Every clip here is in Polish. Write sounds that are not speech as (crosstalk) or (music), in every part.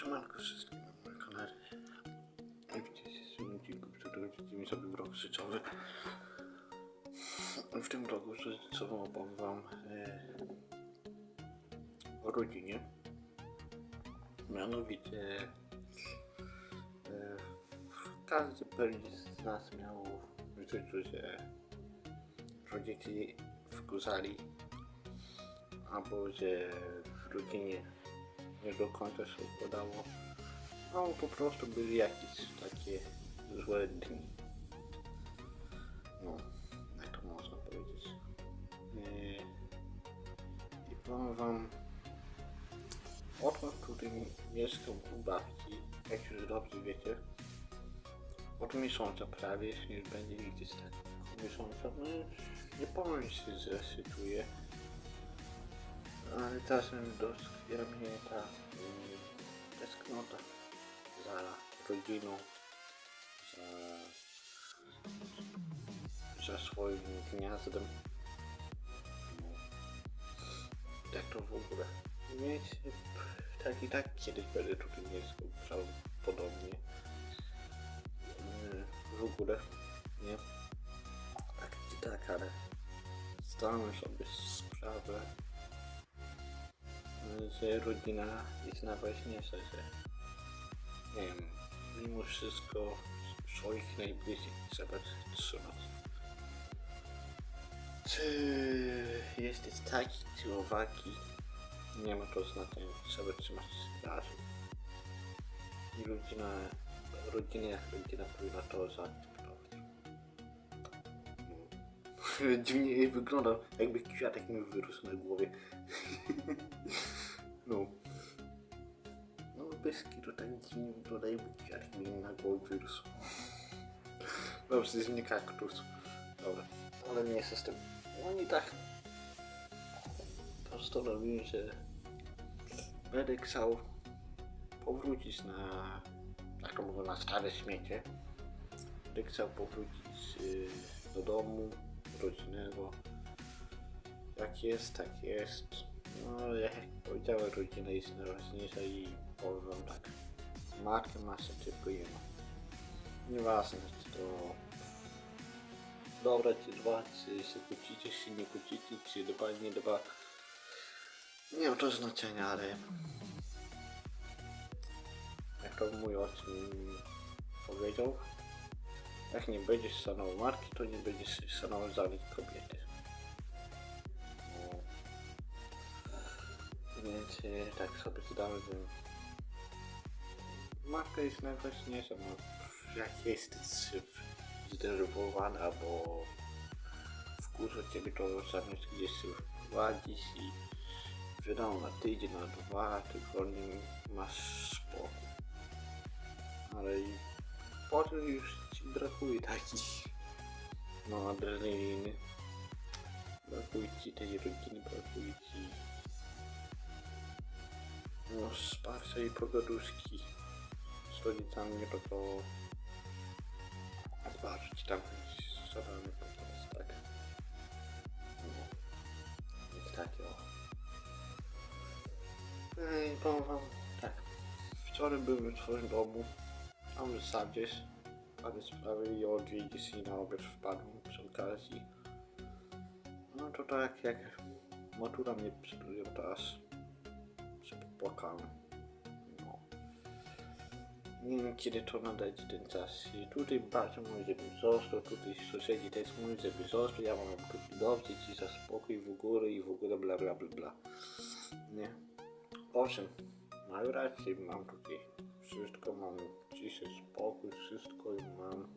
Siemanko wszystkim na moim kanale. Widzicie się w tym odcinku, w którym widzimy sobie blog życiowy. W tym blogu życiowym opowiem wam e, o rodzinie. Mianowicie e, każdy pewnie z nas miał w życiu, że rodzice wkurzali albo że w rodzinie nie do końca się układało, albo po prostu były jakieś takie złe dni. No, jak to można powiedzieć. Eee, I powiem wam, odkąd tutaj mieszkam u babci, jak już dobrze wiecie, od miesiąca prawie, już będzie gdzieś tak od miesiąca, no nie powiem się, czuję, ale czasem doskwiera mnie ta mm, tęsknota za rodziną, za, za swoim gniazdem. Jak to w ogóle? Więc tak i tak kiedyś będę tutaj mieszkał prawdopodobnie. Yy, W ogóle, nie? Tak i tak, ale zdałem sobie sprawę, że rodzina jest najważniejsza, że nie wiem, mimo wszystko swoich najbliższych trzeba trzymać. Czy jesteś taki, czy owaki, nie ma to znaczenia, trzeba trzymać razem. I rodzina, rodzina jak rodzina powinna to zaakceptować. (laughs) Dziwnie wygląda, jakby kwiatek mi wyrósł na głowie. (laughs) No. No bez kitu tak dziwnie wygląda jakby kwiatek mi na głowie wyrósł. (laughs) Dobrze, to jest nie kaktus. Dobra, ale nie jest z tym. No i tak. Postanowiłem, że będę chciał powrócić na, jak to mówię, na stare śmiecie. Będę chciał powrócić y, do domu rodzinnego. Jak jest, tak jest. No, jak powiedziałem, rodzina jest najważniejsza i powiem wam tak. Matkę ma się tylko jedno. Nieważne, czy to dobra, czy dwa, czy się kłócicie, czy nie kłócicie, czy dba, nie dba. Nie ma to znaczenia, ale jak to mój ojciec powiedział, jak nie będziesz szanował marki, to nie będziesz szanował żadnej kobiety. No. Więc e, tak sobie zdałem, że matka jest najważniejsza. No, jak jesteś zdenerwowany albo wkurza ciebie, to zamiast gdzieś się wprowadzić i wiadomo, na tydzień, na dwa tygodnie masz spokój. Ale potem już brakuje takich no adrenaliny. Brakuje ci tej rodziny, brakuje ci no wsparcia i pogaduszki z rodzicami, nie to to zobaczyć tam zadane po prostu, tak. No, jak takie o. I powiem wam, tak. Wczoraj byłem w swoim domu, tam sam gdzieś, parę sprawy i o dwie dzisiaj na obiad wpadłem przy okazji. No to tak jak matura mnie przytuliła, to aż się popłakałem. No. Nie wiem kiedy to nadać ten czas. I tutaj bardzo mówi, żebym został, tutaj sąsiedzi też mówią, żeby został, ja mam tutaj dobrze, ci za spokój w ogóle i w ogóle bla bla bla bla. Nie. Owszem, mają rację, mam tutaj wszystko, mam ciszę, spokój, wszystko mam.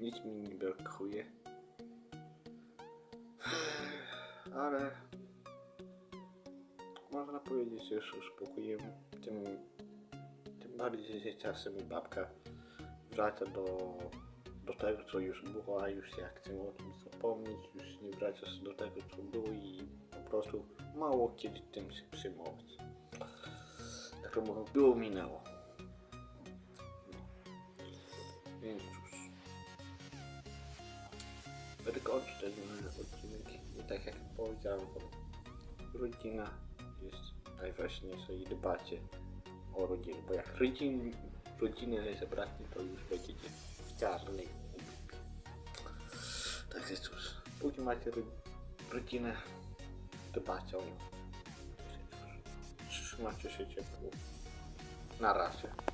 Nic mi nie brakuje. (sighs) Ale można powiedzieć, że już uspokoiłem. Tym, tym bardziej, że czasem babka wraca do, do tego, co już było, a już ja chcę o tym zapomnieć, już nie wraca się do tego, co było i po prostu mało kiedy tym się przejmować. Mówię, było, minęło. Więc cóż. Będę kończyć ten odcinek i tak jak powiedziałem, rodzina jest najważniejsza i dbacie o rodzinę, bo jak rodzin, rodziny zabraknie, to już będziecie w czarnej Także cóż, póki macie ro- rodzinę, dbajcie o nią. Trzymajcie się ciepło. Na razie.